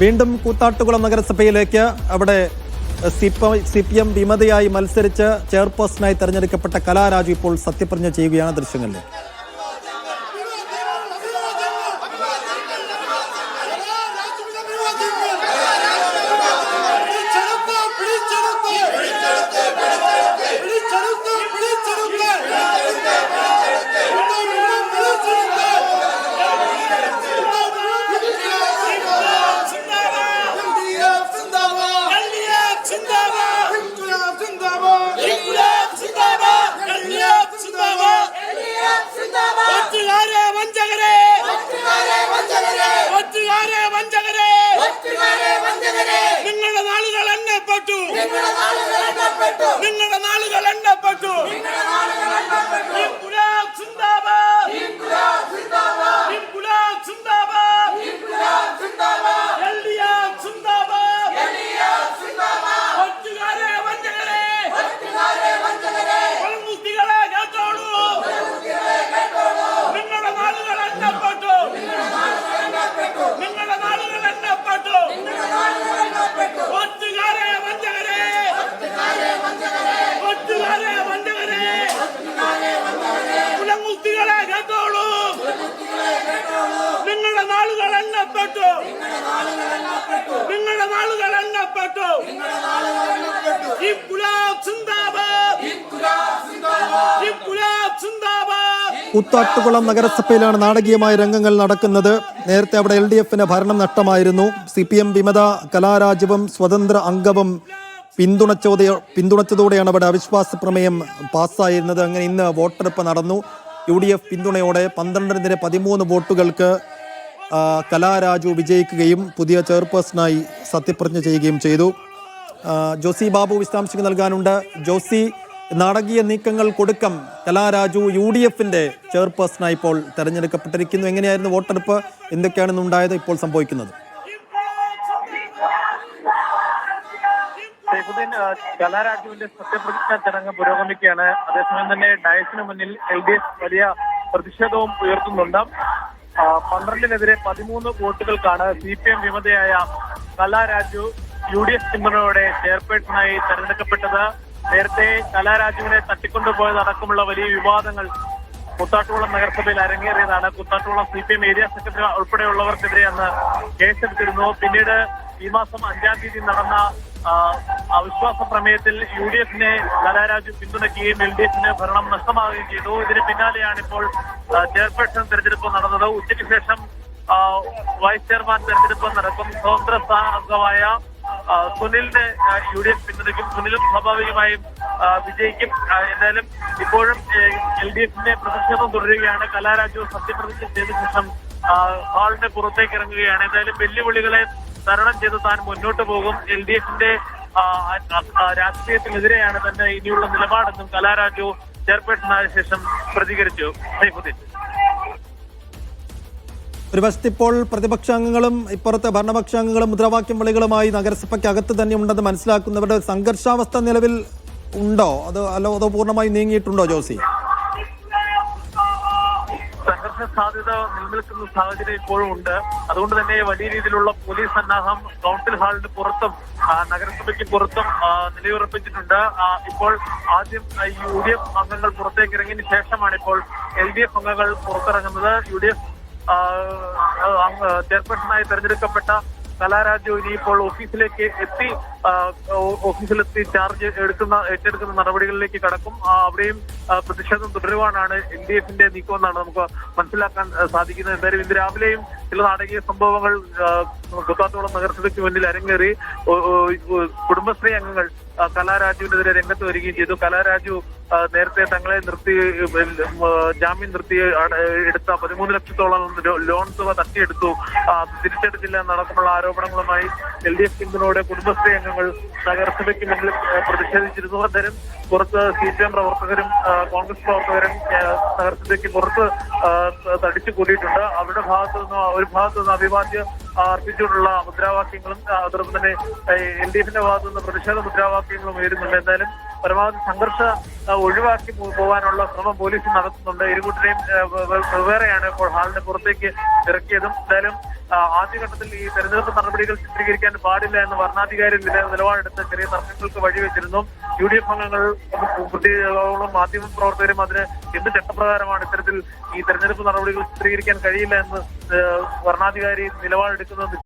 വീണ്ടും കൂത്താട്ടുകുളം നഗരസഭയിലേക്ക് അവിടെ C P M വിമതയായി മത്സരിച്ച് ചെയർപേഴ്സണായി തെരഞ്ഞെടുക്കപ്പെട്ട കലാരാജു ഇപ്പോൾ സത്യപ്രതിജ്ഞ ചെയ്യുകയാണ് ദൃശ്യങ്ങളിൽ എണ്ണപ്പെട്ടു. നിങ്ങളുടെ നാളുകൾ എണ്ണപ്പെട്ടു ഇൻകുലാബ് സിന്ദാബാദ് ഇൻകുലാബ് സിന്ദാബാദ് എൽഡിഎഫ് സിന്ദാബാദ് ഒറ്റുകാരെ വഞ്ചകരെ കൊലമുക്തികളെ കേട്ടോളൂ നിങ്ങളുടെ നാളുകൾ എണ്ണപ്പെട്ടു നിങ്ങളുടെ നാളുകൾ എണ്ണപ്പെട്ടു ഒറ്റുകാരെ വഞ്ചകരെ ഒറ്റുകാരെ വഞ്ചകരെ കുലമുക്തികളെ കേട്ടോളൂ നിങ്ങളുടെ നാളുകൾ എണ്ണപ്പെട്ടു നിങ്ങളുടെ നാളുകൾ എണ്ണപ്പെട്ടു. ഈ ഗുലാബ് സിന്ദാബാദ്. ഈ ഗുലാബ് സിന്ദാബാദ്. കൂത്താട്ടുകുളം നഗരസഭയിലാണ് നാടകീയമായ രംഗങ്ങൾ നടക്കുന്നത്. നേരത്തെ അവിടെ എൽ ഡി എഫിന് ഭരണം നഷ്ടമായിരുന്നു. സി പി എം വിമത കലാരാജവും സ്വതന്ത്ര അംഗവും പിന്തുണച്ചോടെ പിന്തുണച്ചതോടെയാണ് അവിടെ അവിശ്വാസ പ്രമേയം പാസ്സായിരുന്നത്. അങ്ങനെ ഇന്ന് വോട്ടെടുപ്പ് നടന്നു. യു ഡി എഫ് പിന്തുണയോടെ പന്ത്രണ്ടിനെതിരെ പതിമൂന്ന് വോട്ടുകൾക്ക് കലാരാജു വിജയിക്കുകയും പുതിയ ചെയർപേഴ്സണായി സത്യപ്രതിജ്ഞ ചെയ്യുകയും ചെയ്തു. ജോസി ബാബു വിശദാംശങ്ങൾ നൽകാനുണ്ട്. ജോസി നാടകീയ നീക്കങ്ങൾ കൊടുക്കം കലാരാജു യു ഡി എഫിന്റെ ചെയർപേഴ്സണായി ഇപ്പോൾ തെരഞ്ഞെടുക്കപ്പെട്ടിരിക്കുന്നു. എങ്ങനെയായിരുന്നു വോട്ടെടുപ്പ്? എന്തൊക്കെയാണ് ഇന്നുണ്ടായത് ഇപ്പോൾ സംഭവിക്കുന്നത്? കലാരാജുവിന്റെ സത്യപ്രതിജ്ഞ ചടങ്ങ് പുരോഗമിക്കുകയാണ്. അതേസമയം തന്നെ ഡയസിന് മുന്നിൽ എൽ ഡി എഫ് വലിയ പ്രതിഷേധവും ഉയർത്തുന്നുണ്ട്. പന്ത്രണ്ടിനെതിരെ പതിമൂന്ന് വോട്ടുകൾക്കാണ് സി പി എം വിമതയായ കലാരാജു യു ഡി എഫ് ചിമ്മനോടെ ചെയർപേഴ്സണായി തെരഞ്ഞെടുക്കപ്പെട്ടത്. നേരത്തെ കലാരാജുവിനെ തട്ടിക്കൊണ്ടുപോയതടക്കമുള്ള വലിയ വിവാദങ്ങൾ കുത്താട്ടുകുളം നഗരസഭയിൽ അരങ്ങേറിയതാണ്. Koothattukulam C P M area secretary ഉൾപ്പെടെയുള്ളവർക്കെതിരെ അന്ന് കേസെടുത്തിരുന്നു. പിന്നീട് ഈ മാസം അഞ്ചാം തീയതി നടന്ന അവിശ്വാസ പ്രമേയത്തിൽ യു ഡി എഫിനെ കലാരാജ് പിന്തുണയ്ക്കുകയും എൽ ഡി എഫിന് ഭരണം നഷ്ടമാവുകയും ചെയ്തു. ഇതിന് പിന്നാലെയാണ് ഇപ്പോൾ ചെയർപേഴ്സൺ തെരഞ്ഞെടുപ്പ് നടന്നത്. ഉച്ചയ്ക്ക് ശേഷം വൈസ് ചെയർമാൻ തെരഞ്ഞെടുപ്പ് നടക്കും. സ്വതന്ത്ര സ്ഥാനാർത്ഥമായ സുനിലിനെ യു ഡി എഫ് പിന്തുണയ്ക്കും. സുനിലും സ്വാഭാവികമായും വിജയിക്കും. എന്തായാലും ഇപ്പോഴും എൽ ഡി എഫിന്റെ പ്രതിഷേധം തുടരുകയാണ്. കലാരാജു സത്യപ്രതിജ്ഞ ചെയ്ത ശേഷം ഹാളിന്റെ പുറത്തേക്ക് ഇറങ്ങുകയാണ്. എന്തായാലും വെല്ലുവിളികളെ തരണം ചെയ്ത് താൻ മുന്നോട്ട് പോകും. എൽ ഡി എഫിന്റെ രാഷ്ട്രീയത്തിനെതിരെയാണ് തന്റെ ഇനിയുള്ള നിലപാടെന്നും കലാരാജു ചെയർപേഴ്സണായ ശേഷം പ്രതികരിച്ചു. സൈഫുദ്ദീൻ ഒരു വശത്ത് ഇപ്പോൾ പ്രതിപക്ഷാംഗങ്ങളും ഇപ്പുറത്തെ ഭരണപക്ഷാംഗങ്ങളും മുദ്രാവാക്യം വിളികളുമായി നഗരസഭയ്ക്ക് അകത്ത് തന്നെ ഉണ്ടെന്ന് മനസ്സിലാക്കുന്നവരുടെ സംഘർഷാവസ്ഥ നിലവിൽ ഉണ്ടോ? അത് അല്ലോ അതോ പൂർണമായി നീങ്ങിയിട്ടുണ്ടോ ജോസി? സംഘർഷ സാധ്യത നിലനിൽക്കുന്ന സാഹചര്യം ഇപ്പോഴും ഉണ്ട്. അതുകൊണ്ട് തന്നെ വലിയ രീതിയിലുള്ള പോലീസ് സന്നാഹം കൗൺസിൽ ഹാളിന് പുറത്തും നഗരസഭയ്ക്ക് പുറത്തും നിലയുറപ്പിച്ചിട്ടുണ്ട്. ഇപ്പോൾ ആദ്യം യു ഡി എഫ് അംഗങ്ങൾ പുറത്തേക്ക് ഇറങ്ങിയതിനു ശേഷമാണ് ഇപ്പോൾ എൽ ഡി എഫ് അംഗങ്ങൾ പുറത്തിറങ്ങുന്നത്. യു ഡി എഫ് ചെയർപേഴ്സണായി തെരഞ്ഞെടുക്കപ്പെട്ട കലാരാജു ഇപ്പോൾ ഓഫീസിലേക്ക് എത്തി ഓഫീസിലെത്തി ചാർജ് എടുക്കുന്ന ഏറ്റെടുക്കുന്ന നടപടികളിലേക്ക് കടക്കും. അവിടെയും പ്രതിഷേധം തുടരുവാനാണ് എൻ ഡി എഫിന്റെ നീക്കമെന്നാണ് നമുക്ക് മനസ്സിലാക്കാൻ സാധിക്കുന്നത്. എന്തായാലും ഇന്ന് രാവിലെയും ചില നാടകീയ സംഭവങ്ങൾ കുത്താത്തോളം നഗരസഭയ്ക്ക് മുന്നിൽ അരങ്ങേറി കുടുംബശ്രീ അംഗങ്ങൾ കലാരാജുവിനെതിരെ രംഗത്ത് വരികയും ചെയ്തു. കലാരാജു നേരത്തെ തങ്ങളെ നിർത്തി ജാമ്യം നിർത്തി എടുത്ത പതിമൂന്ന് ലക്ഷത്തോളം ലോൺ തുക തട്ടിയെടുത്തു. തിരിച്ചെടുത്തില്ല എന്നടക്കമുള്ള ആരോപണങ്ങളുമായി എൽ ഡി എഫ് പിന്തുണയോടെ കുടുംബശ്രീ അംഗങ്ങൾ നഗരസഭയ്ക്ക് മുന്നിൽ പ്രതിഷേധിച്ചിരുന്നു. അന്നേരം പുറത്ത് സി പി എം പ്രവർത്തകരും കോൺഗ്രസ് പ്രവർത്തകരും നഗരസഭയ്ക്ക് പുറത്ത് തടിച്ചു കൂടിയിട്ടുണ്ട് അവരുടെ ഭാഗത്തു നിന്നും ഒരു ഭാഗത്തു നിന്ന് അഭിവാദ്യം അർപ്പിച്ചുകൊണ്ടുള്ള മുദ്രാവാക്യങ്ങളും അതോടൊപ്പം തന്നെ എൽ ഡി എഫിന്റെ ഭാഗത്തു നിന്ന് പ്രതിഷേധ മുദ്രാവാക്യങ്ങളും ഉയരുന്നുണ്ട്. എന്തായാലും പരമാവധി സംഘർഷ ഒഴിവാക്കി പോകാനുള്ള ശ്രമം പോലീസ് നടത്തുന്നുണ്ട്. ഇരുകൂട്ടരെയും വെവ്വേറെയാണ് ഇപ്പോൾ ഹാളിന്റെ പുറത്തേക്ക് ഇറക്കിയതും. എന്തായാലും ആദ്യഘട്ടത്തിൽ ഈ തെരഞ്ഞെടുപ്പ് നടപടികൾ ചിത്രീകരിക്കാൻ പാടില്ല എന്ന് നില നിലപാടെടുത്ത് ചെറിയ തർക്കങ്ങൾക്ക് വഴിവെച്ചിരുന്നു യു ഡി എഫ് അംഗങ്ങൾ കുട്ടികളോളം മാധ്യമ പ്രവർത്തകരും അതിന് എന്ത് ചട്ടപ്രകാരമാണ് ഇത്തരത്തിൽ ഈ തെരഞ്ഞെടുപ്പ് നടപടികൾ ചിത്രീകരിക്കാൻ കഴിയില്ല എന്ന് ഏഹ്, ഭരണാധികാരി നിലപാടെടുക്കുന്നത്